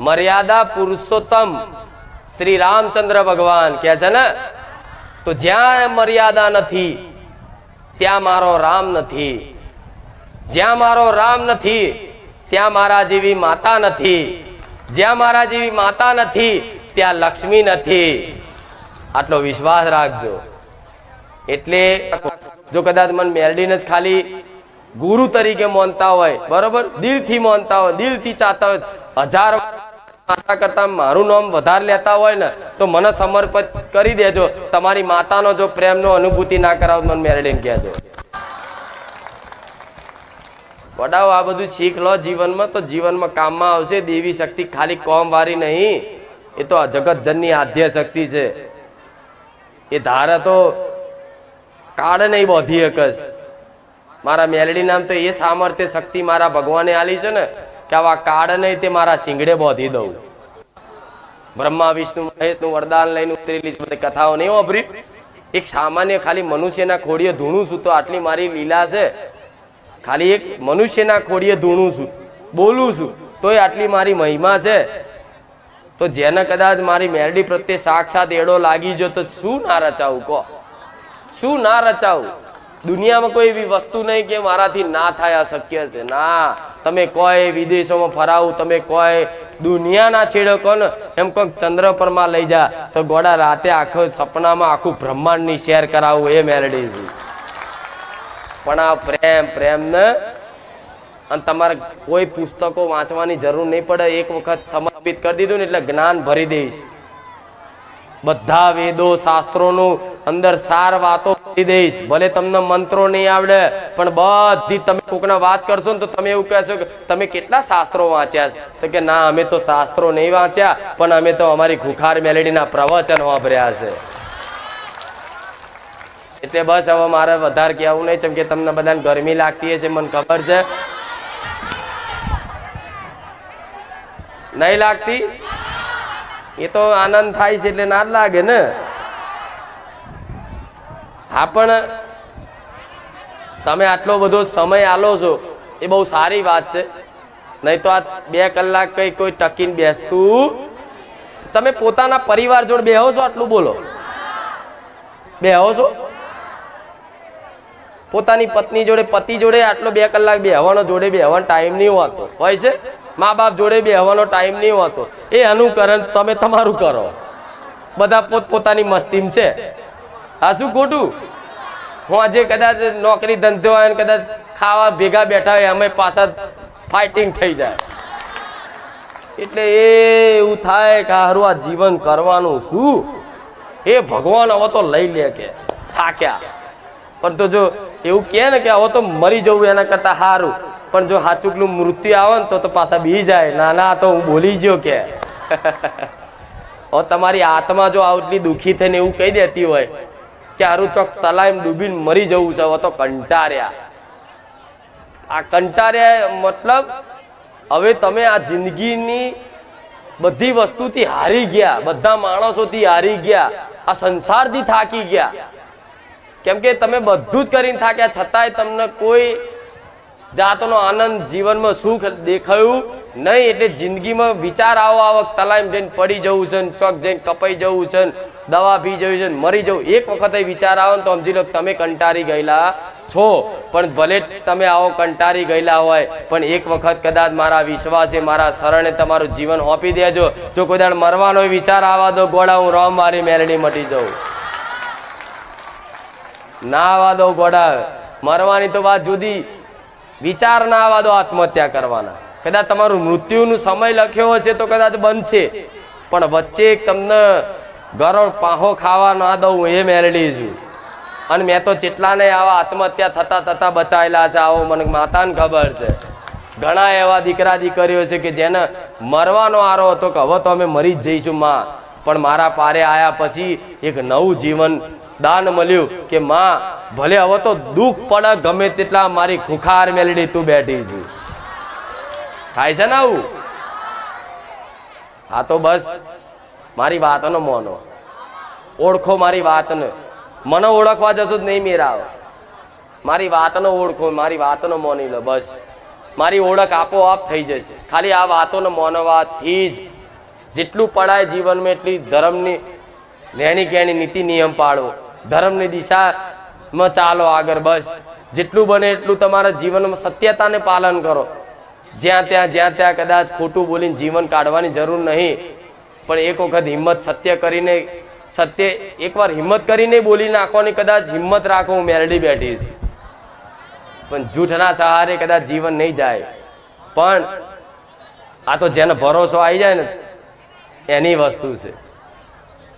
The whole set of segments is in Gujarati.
મર્યાદા પુરુષોત્તમ. શ્રી રામચંદ્ર ભગવાન કે છે ને, તો જ્યાં મર્યાદા નથી, ત્યાં મારો રામ નથી. જ્યાં મારો રામ નથી, ત્યાં મારા જેવી માતા નથી. જ્યાં મારા જેવી માતા નથી, ત્યાં લક્ષ્મી નથી. આટલો વિશ્વાસ રાખજો. એટલે જો કદાચ મન મેલડીને જ ખાલી ગુરુ તરીકે માનતા હોય, બરોબર? દિલથી માનતા હોય, દિલથી ચાહતા હોય, હજાર માતા કરતા મારું નામ વધારે લેતા હોય ને, તો મને સમર્પિત કરી દેજો. તમારી માતાનો જો પ્રેમનો અનુભૂતિ ના કરાવ મને મેલડીને કહેજો. વડાઓ, આ બધું શીખ લો જીવનમાં, તો જીવનમાં કામમાં આવશે. દેવી શક્તિ ખાલી કોમ વાળી નહીં. એ તો જગત જનની આદ્ય શક્તિ છે. એ ધારે તો કાળ નહીં બોધી એક જ. મારા મેલડી નામ તો એ સામર્થ્ય શક્તિ મારા ભગવાને આલી છે ને કે આવા કાળ નહીં તે મારા શિંગડે બોધી દઉં. બ્રહ્મા, વિષ્ણુ મહેશનું વરદાન લઈને ઉતરેલી બધી કથાઓ નહીં વાપરી એક સામાન્ય ખાલી મનુષ્યના ખોડીએ ધૂણું છું. તો આટલી મારી લીલા છે. ખાલી એક મનુષ્યના ખોડીએ ધૂણું છું. બોલું છું. તોય આટલી મારી મહિમા છે. તો જેને કદાચ મારી મેરડી પ્રત્યે સાક્ષાત એડો લાગી જો તો શું ના રચાવું કહો? શું ના રચાવું? દુનિયામાં કોઈ એવી વસ્તુ નહીં કે મારાથી ના થાય અશક્ય છે. ના, તમે કોઈ વિદેશોમાં ફરાવું, તમે કોઈ દુનિયાના છેડો કહો ને એમ કોઈક ચંદ્ર પરમાં લઈ જા, તો ગોડા રાતે આખો સપનામાં આખું બ્રહ્માંડની શેર કરાવું, એ મેલેડી પણ આ પ્રેમ પ્રેમ ને અને તમારે કોઈ પુસ્તકો વાંચવાની જરૂર નહીં પડે, એક વખત સમર્પિત કરી દીધું ને એટલે જ્ઞાન ભરી દઈશ. બધા વેદો શાસ્ત્રોનું અંદર સાર વાતો કરી દઈશ. ભલે તમને મંત્રો નહીં આવડે, પણ બધી તમે કોકના વાત કરશો ને તો તમે એવું કહેશો કે તમે કેટલા શાસ્ત્રો વાંચ્યા છે? તો કે ના, અમે તો શાસ્ત્રો નહીં વાંચ્યા, પણ અમે તો અમારી ખુખાર મેલેડીના પ્રવચન વાપર્યા છે. એટલે બસ હવે મારે વધારે કહેવું નહીં કેમ કે તમને બધાને ગરમી લાગતી હશે, મને ખબર છે. નહીં લાગતી? એ તો આનંદ થાય છે એટલે ના લાગે ને. હા, પણ તમે આટલો બધો સમય આલો છો, એ બહુ સારી વાત છે. નહીં તો આ બે કલાક કઈ કોઈ ટકીને બેસતું. તમે પોતાના પરિવાર જોડે બેહો છો આટલું બોલો. બેહો છો? પોતાની પત્ની જોડે, પતિ જોડે આટલો બે કલાક બેહવાનો, જોડે બેહવાનો ટાઈમ નહીં હોતો. હોય છે? મા બાપ જોડે બેહવાનો ટાઈમ નહીં હોતો. એ અનુકરણ તમે તમારું કરો. બધા પોતપોતાની મસ્તીમ છે. આ શું ખોટું? હું આજે કદાચ નોકરી ધંધો હોય કદાચ ખાવા ભેગા બેઠા હોય, અમે પાછા ફાઇટિંગ થઈ જાય. એટલે એ એવું થાય કે હારું આ જીવન કરવાનું શું? એ ભગવાન હવે તો લઈ લે કે, થાક્યા. પણ તો જો એવું કહે ને કે હવે તો મરી જવું એના કરતા સારું પણ જો હાચુકલું મૃત્યુ આવે ને તો તો પાછા બી જાય. ના ના તો હું બોલી ગયો કે. તમારી આત્મા જો આટલી દુઃખી થઈને એવું કહી દેતી હોય કે હારું ચોક તલાઈમ ડૂબીને મરી જવું છે તો કંટાર્યા. આ કંટાર્યા મતલબ હવે તમે આ જિંદગીની બધી વસ્તુથી હારી ગયા, બધા માણસોથી હારી ગયા, આ સંસારથી થાકી ગયા. કેમ કે તમે બધું જ કરીને થાક્યા, છતાંય તમને કોઈ જાતનો આનંદ જીવનમાં સુખ દેખાયું નહીં એટલે જિંદગીમાં વિચાર આવો આવક તલાઈમ જઈને પડી જવું છે ને ચોક જઈને કપાઈ જવું છે ને દવા પી જવી છે ને મરી જવું. એક વખત વિચાર આવે ને તો સમજી લો તમે કંટારી ગયેલા છો. પણ ભલે તમે આવો કંટારી ગયેલા હોય, પણ એક વખત કદાચ મારા વિશ્વાસે, મારા શરણે તમારું જીવન ઓપી દેજો. જો કોઈ દાડ મરવાનો વિચાર આવવા દો, ગોળા હું રોમ મારી મેલડી મટી જાઉં. ના આવવા દો ગોળા. મરવાની તો વાત જુદી. વિચાર ના આવવા દો આત્મહત્યા કરવાના. કદાચ તમારું મૃત્યુનું સમય લખ્યો હશે તો કદાચ બનશે. પણ વચ્ચે તમને ગરોળ પાહો ખાવા ના દઉં એ મેળડી છું. અને મેં તો જેટલાને આવા આત્મહત્યા થતાં થતાં બચાયેલા છે, આવો મને માતાને ખબર છે. ઘણા એવા દીકરા દીકરીઓ છે કે જેને મરવાનો આરો હતો કે હવે તો અમે મરી જ જઈશું માં. પણ મારા પારે આવ્યા પછી એક નવું જીવન દાન મળ્યું કે માં, ભલે હવે તો દુઃખ પડે, ગમે તેટલા મારી ખુખાર મેલડી તું બેઠી છું. થાય છે ને આવું? હા તો બસ, મારી વાતનો મોનો. ઓળખો મારી વાતને. મને ઓળખવા જશો જ નહીં મેરા આવે મારી વાતનો ઓળખો, મારી વાતનો મોની લો, બસ. મારી ઓળખ આપોઆપ થઈ જશે. ખાલી આ વાતોનો મોનવાથી જ. જેટલું પડાય જીવનમાં, એટલી ધર્મની રહેણી કહેણી નીતિ નિયમ પાળવો ધર્મની દિશામાં ચાલો આગળ બસ. જેટલું બને એટલું તમારા જીવનમાં સત્યતાને પાલન કરો. જ્યાં ત્યાં જ્યાં ત્યાં કદાચ ખોટું બોલીને જીવન કાઢવાની જરૂર નહીં. પણ એક વખત હિંમત સત્ય કરીને, સત્ય એકવાર હિંમત કરીને બોલી નાખવાની કદાચ હિંમત રાખો, હું મેરડી બેઠી છું. પણ જૂઠના સહારે કદાચ જીવન નહીં જાય. પણ આ તો જેનો ભરોસો આવી જાય ને, એની વસ્તુ છે.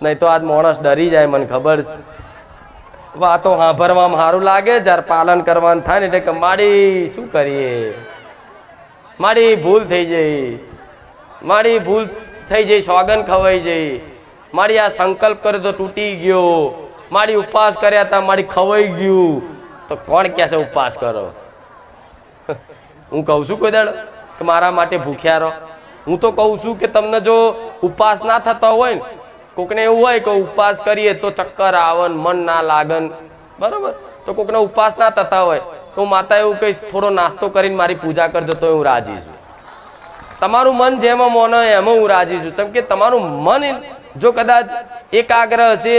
નહીં તો આજ માણસ ડરી જાય, મને ખબર છે. વાતો સાંભળવામાં સારું લાગે, જ્યારે પાલન કરવાનું થાય ને એટલે કે માડી શું કરીએ? મારી ભૂલ થઈ જઈ. મારી ભૂલ થઈ જઈ સોગન ખવાઈ જઈ. મારી આ સંકલ્પ કર્યો તો તૂટી ગયો. મારી ઉપવાસ કર્યા હતા મારી ખવાઈ ગયું. તો કોણ કહેશે ઉપવાસ કરો? હું કહું છું કોઈ દાડો કે મારા માટે ભૂખ્યા રહો. હું તો કહું છું કે તમને જો ઉપવાસ ના થતા હોય ને કોકને એવું હોય કે ઉપવાસ કરીએ તો ચક્કર આવન, મન ના લાગન. બરોબર? તો કોકને ઉપવાસ ના થતા હોય, તો માતા એવું કહીશ, થોડો નાસ્તો કરીને મારી પૂજા કરજો તો હું રાજી છું. તમારું મન જેમાં મોનો હોય એમાં હું રાજી છું. કેમ કે તમારું મન જો કદાચ એકાગ્ર હશે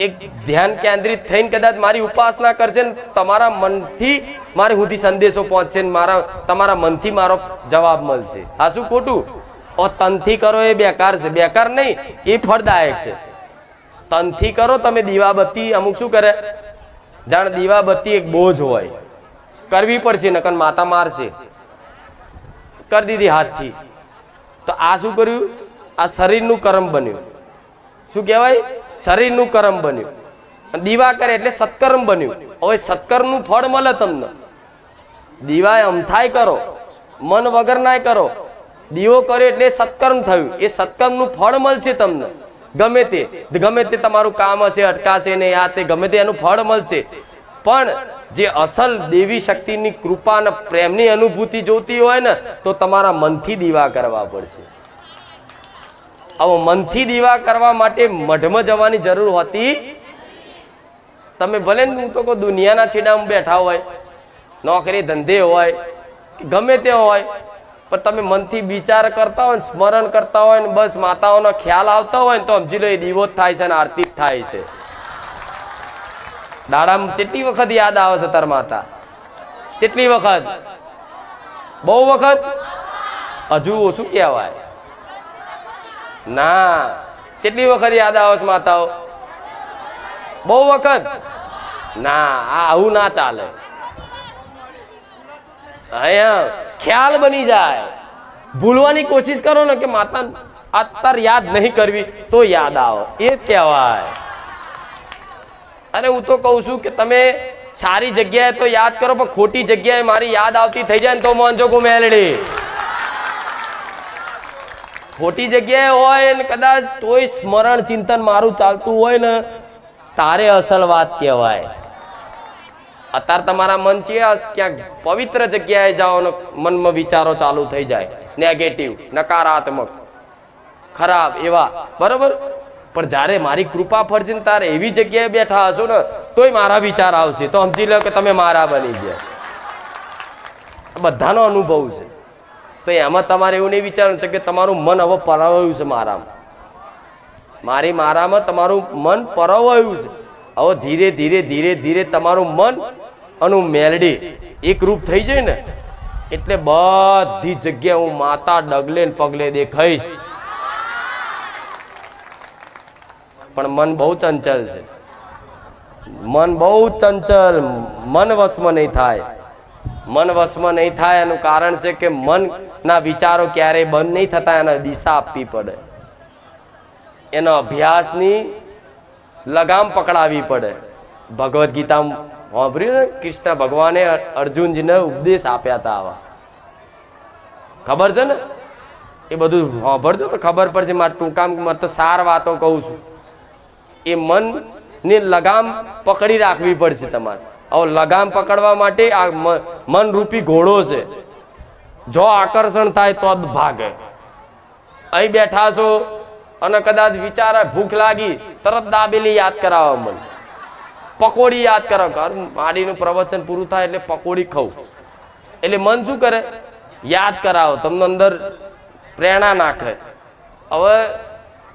એક ધ્યાન કેન્દ્રિત થઈને કદાચ મારી ઉપાસના કરશે ને, તમારા મનથી મારે સુધી સંદેશો પહોંચશે ને, મારા, તમારા મનથી મારો જવાબ મળશે. આ શું ખોટું? ઓ તનથી કરો એ બેકાર છે. બેકાર નહીં, એ ફળદાયક છે. તનથી કરો, તમે દીવાબત્તી અમુક શું કરે? જાણ દીવાબત્તી એક બોજ હોય. કરવી પડશે, નકર માતા મારશે. કરી દીધી હાથથી. તો આ શું કર્યું? આ શરીરનું કર્મ બન્યું. શું કહેવાય? શરીરનું કર્મ બન્યું. દીવા કરે એટલે સત્કર્મ બન્યું. હવે સત્કર્મનું ફળ મળે તમને. દીવા અમથાય કરો. મન વગર નાય કરો. દીવો કર્યો એટલે સત્કર્મ થયું. એ સત્કર્મનું ફળ મળશે તમને. ગમે તે. ગમે તે તમારું કામ હશે, અટકાશે ને આ તે, ગમે તે એનું ફળ મળશે. પણ જે અસલ દેવી શક્તિની કૃપા અને પ્રેમની અનુભૂતિ જોતી હોય ને, તો તમારા મનથી દીવા કરવા પડશે. હવે મનથી દીવા કરવા માટે મઢમાં જવાની જરૂર હોતી તમે ભલે હું તો કહું દુનિયાના છેડામાં બેઠા હોય, નોકરી ધંધે હોય, ગમે તે હોય પણ તમે મનથી વિચાર કરતા હોય સ્મરણ કરતા હોય ને બસ માતાઓનો ખ્યાલ આવતા હોય ને તો સમજી લો એ દીવો થાય છે અને આરતી થાય છે. દાડા કેટલી વખત યાદ આવે છે તાર માતા? કેટલી વખત? બહુ વખત? હજુ ઓછું કહેવાય. ના કેટલી વખત યાદ આવે છે માતાઓ? બહુ વખત? ના, આ આવું ના ચાલે. અહીંયા ખ્યાલ બની જાય. ભૂલવાની કોશિશ કરો ને કે માતા અત્યારે યાદ નહીં કરવી, તો યાદ આવો. એ જ કહેવાય. અરે હું તો કહું છું કે તમે સારી જગ્યાએ તો યાદ કરો, પણ ખોટી જગ્યાએ મારી યાદ આવતી થઈ જાય ને તો મોંજો મેલડી. ખોટી જગ્યાએ હોય ને કદાચ તોય સ્મરણ ચિંતન મારું ચાલતું હોય ને, તારે અસલ વાત કહેવાય. અત્યારે તમારા મન છે ક્યાંક પવિત્ર જગ્યાએ જાઓ મનમાં વિચારો ચાલુ થઈ જાય. નેગેટિવ નકારાત્મક, ખરાબ, એવા. બરોબર? પણ જ્યારે મારી કૃપા ફરશે ને તારે એવી જગ્યાએ બેઠા હશો ને, તોય મારા વિચાર આવશે. તો સમજી લો કે તમે મારા બની ગયા. બધાનો અનુભવ છે. તો એમાં તમારે એવું નહીં વિચારવું છે કે તમારું મન હવે પરવાયું છે મારામાં. મારી મારામાં તમારું મન પરવાયું છે. હવે ધીરે ધીરે ધીરે ધીરે તમારું મન અને મેલડી એક રૂપ થઈ જાય ને, એટલે બધી જગ્યાએ હું માતા ડગલે પગલે દેખાઈશ. પણ મન બહુ ચંચલ છે. મન બહુ ચંચલ, મન વશમાં નહીં થાય. મન વશમાં નહીં થાય એનું કારણ છે કે મનના વિચારો ક્યારેય બંધ નહીં થતા, એને દિશા આપવી પડે. એનો અભ્યાસની લગામ પકડાવી પડે. ભગવદ્ ગીતા ને, કૃષ્ણ ભગવાને અર્જુનજીને ઉપદેશ આપ્યા હતા આવા. ખબર છે ને? એ બધું સાંભળજો તો ખબર પડશે. મારે ટૂંકામાં તો સાર વાતો કહું છું. એ મનની લગામ પકડી રાખવી પડશે તમારે. હવે લગામ પકડવા માટે આ મન મનરૂપી ઘોડો છે. જો આકર્ષણ થાય તો જ ભાગે. અહીં બેઠા છો અને કદાચ વિચારે ભૂખ લાગી, તરત દાબેલી યાદ કરાવવા મન. પકોડી યાદ કરો, ઘર માડીનું પ્રવચન પૂરું થાય એટલે પકોડી ખાવું એટલે મન શું કરે? યાદ કરાવો, તમને અંદર પ્રેરણા નાખે. હવે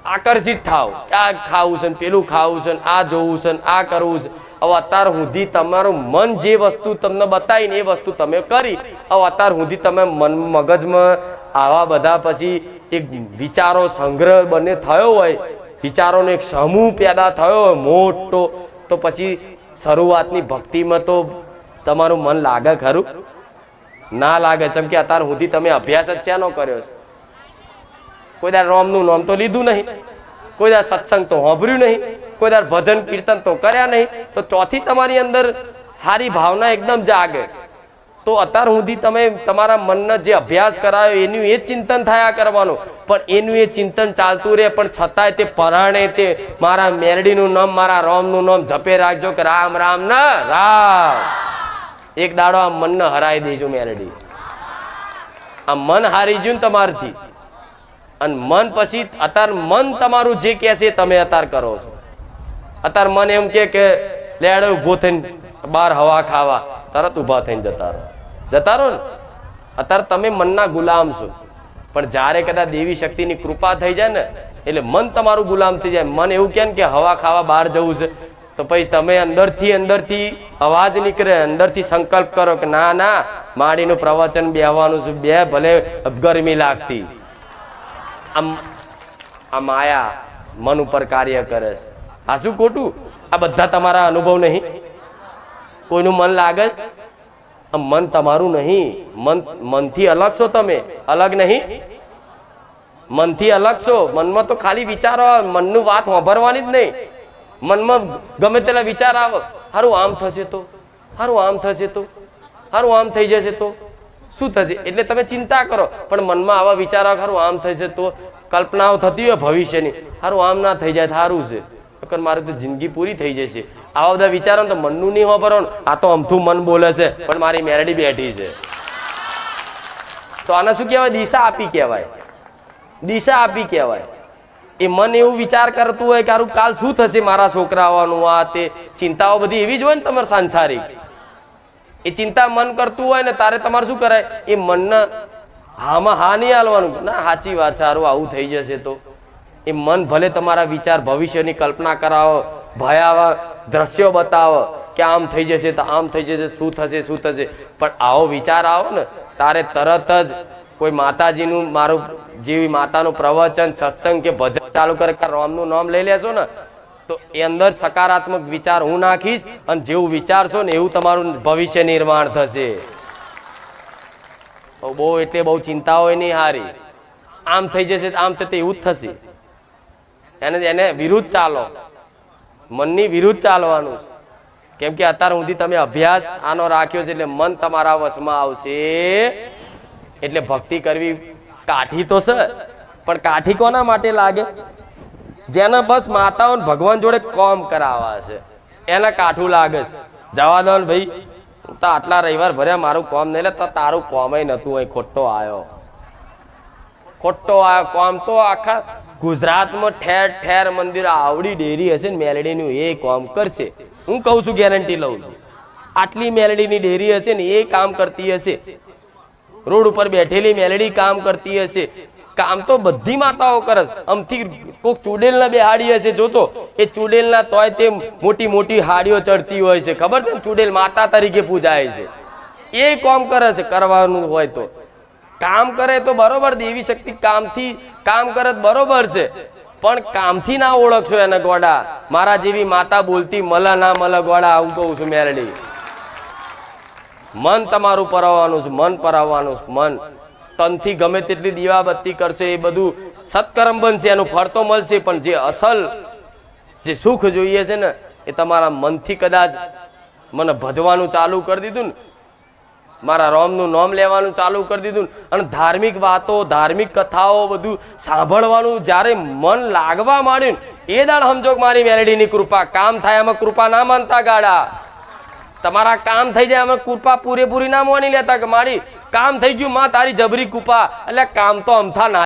આકર્ષિત થાવ આ ખાવું છે પેલું ખાવું છે આ જોવું છે આ કરવું છે. હવે અત્યાર સુધી તમારું મન જે વસ્તુ તમને બતાવી ને એ વસ્તુ તમે કરી, હવે અત્યાર સુધી તમે મન મગજમાં આવા બધા પછી એક વિચારો સંગ્રહ બને થયો હોય, વિચારોનો એક સમૂહ પેદા થયો હોય, મોટો તો પછી શરૂઆતની ભક્તિમાં તો તમારું મન લાગે ખરું? ના લાગે, જેમ કે અત્યાર સુધી તમે અભ્યાસ જ શાનો કર્યો છે? કોઈ દાર રોમનું નામ તો લીધું નહીં. કોઈ દાર સત્સંગ તો સાંભળ્યું નહીં. કોઈ દાર ભજન કીર્તન તો કર્યા નહીં. તો ચોથી તમારી અંદર સારી ભાવના એકદમ જાગે. તો અત્યાર સુધી તમે તમારા મનનો જે અભ્યાસ કરાયો, એનું એ ચિંતન થયા કરવાનું. પણ એનું એ ચિંતન ચાલતું રહે, પણ છતાંય તે પરાણે તે મારા મેરડીનું નામ, મારા રોમનું નામ જપે રાખજો કે રામ રામ, ના, રામ. એક દાડો આ મનને હરાઈ દેજો મેરડી. આ મન હારી ને તમારથી. અને મન પછી અત્યારે મન તમારું જે કહે છે તમે અત્યારે કરો છો. અત્યારે મન એમ કે, લેડે, ઊભો થઈને બહાર હવા ખાવા. તરત ઊભા થઈને જતા રહો. જતા રહો ને અત્યારે તમે મનના ગુલામ છો. પણ જ્યારે કદાચ દેવી શક્તિની કૃપા થઈ જાય ને, એટલે મન તમારું ગુલામ થઈ જાય. મન એવું કહે ને કે હવા ખાવા બહાર જવું છે. તો પછી તમે અંદરથી અંદરથી અવાજ નીકળે, અંદરથી સંકલ્પ કરો કે ના ના, માડીનું પ્રવચન બેહવાનું છે. બે ભલે ગરમી લાગતી. આમ, આ માયા મન ઉપર કાર્ય કરે છે. આ શું ખોટું? આ બધા તમારા અનુભવ નહીં? કોઈનું મન લાગે છે? મન તમારું નહીં. મન, મનથી અલગ છો તમે. અલગ નહીં? મનથી અલગ છો. મનમાં તો ખાલી વિચારો મનનું વાત વાપરવાની જ નહીં. મનમાં ગમે તેલા વિચાર આવે. સારું આમ થશે તો. હારું આમ થશે તો. સારું આમ થઈ જશે તો. શું થશે? એટલે તમે ચિંતા કરો. પણ મનમાં આવા વિચાર ખરું આમ થશે તો. કલ્પનાઓ થતી હોય ભવિષ્યની. સારું આમ ના થઈ જાય સારું છે. નકર મારી તો જિંદગી પૂરી થઈ જશે. આવા બધા વિચારો તો મનનું નહીં વાપરવાનું આ તો અમથું મન બોલે છે, પણ મારી મેરડી બેઠી છે. તો આને શું કહેવાય? દિશા આપી કહેવાય. દિશા આપી કહેવાય. એ મન એવું વિચાર કરતું હોય કે આરું કાલ શું થશે મારા છોકરાઓનું? આ તે ચિંતાઓ બધી એવી જ હોય ને તમારે સાંસારિક. એ ચિંતા મન કરતું હોય ને તારે તમારે શું કરાય? એ મનને હામાં હા નહીં હાલવાનું. ના, સાચી વાત સારું, આવું થઈ જશે તો. એ મન ભલે તમારા વિચાર ભવિષ્યની કલ્પના કરાવો ભયાવા દ્રશ્યો બતાવો કે આમ થઈ જશે તો આમ થઈ જશે, શું થશે શું થશે. પણ આવો વિચાર આવો ને, તારે તરત જ કોઈ માતાજીનું, મારું જેવી માતાનું પ્રવચન, સત્સંગ કે ભજન ચાલુ કરે રામનું નામ લઈ લેશો ને, તો એ અંદર સકારાત્મક વિચાર હું નાખીશ અને જેવું વિચારશો ને એવું તમારું ભવિષ્ય નિર્માણ થશે. બહુ એટલે બહુ ચિંતા હોય નહીં હારી. આમ થઈ જશે આમ થશે એવું જ થશે. એને એને વિરુદ્ધ ચાલો. મનની વિરુદ્ધ ચાલવાનું કેમ કે અત્યાર સુધી તમે અભ્યાસ આનો રાખ્યો છે એટલે મન તમારા વશમાં આવશે. એટલે ભક્તિ કરવી કાઠી તો છે, પણ કાઠી કોના માટે લાગે? જેને બસ માતાઓ ભગવાન જોડે કોમ કરાવવા છે. એને કાઠું લાગે છે. જવા દો ભાઈ તો આટલા રવિવાર ભર્યા, મારું કોમ નહીં લે તો તારું કોમય નતું અહીં ખોટો આવ્યો ખોટો આવ્યો કોમ તો આખા ગુજરાતમાં ઠેર ઠેર મંદિર આવડી ડેરી હશે ને મેલડીનું એ કોમ કરશે. હું કહું છું ગેરંટી લઉં છું. આટલી મેલડીની ડેરી હશે ને એ કામ કરતી હશે. રોડ ઉપર બેઠેલી મેલડી કામ કરતી હશે. કામ તો બધી માતાઓ કરે. આમથી કોક ચૂડેલના બે હાડી હશે, જોજો. એ ચૂડેલના તોય તે મોટી મોટી હાડીઓ ચડતી હોય છે. ખબર છે ને? ચુડેલ માતા તરીકે પૂજાય છે. એ કોમ કરે છે, કરવાનું હોય તો. કામ કરે તો બરોબર દેવી શક્તિ કામથી કામ કરે બરોબર છે. પણ કામથી ના ઓળખશો એને ગોડા. મારા જેવી માતા બોલતી, મલ ના મલ ગોડા હું કહું છું મેરડી. મન તમારું પરાવવાનું છે, મન પરાવવાનું છે, મન. તનથી ગમે તેટલી દીવાબત્તી કરશે એ બધું સત્કર્મ બનશે, એનું ફળ તો મળશે, પણ જે અસલ, જે સુખ જોઈએ છે ને, એ તમારા મનથી કદાચ મને ભજવાનું ચાલુ કરી દીધું ને મારા રોમનું નામ લેવાનું ચાલુ કરી દીધું અને ધાર્મિક વાતો, ધાર્મિક કથાઓ બધું સાંભળવાનું જ્યારે મન લાગવા માંડ્યું એ દાડ સમજો મારી મેલેડીની કૃપા. કામ થાય અમે કૃપા ના માનતા ગાડા. તમારા કામ થઈ જાય અમે કૃપા પૂરેપૂરી ના માની લેતા કે મારી કામ થઈ ગયું, માં તારી જબરી કૃપા. એટલે કામ તો અમથા ના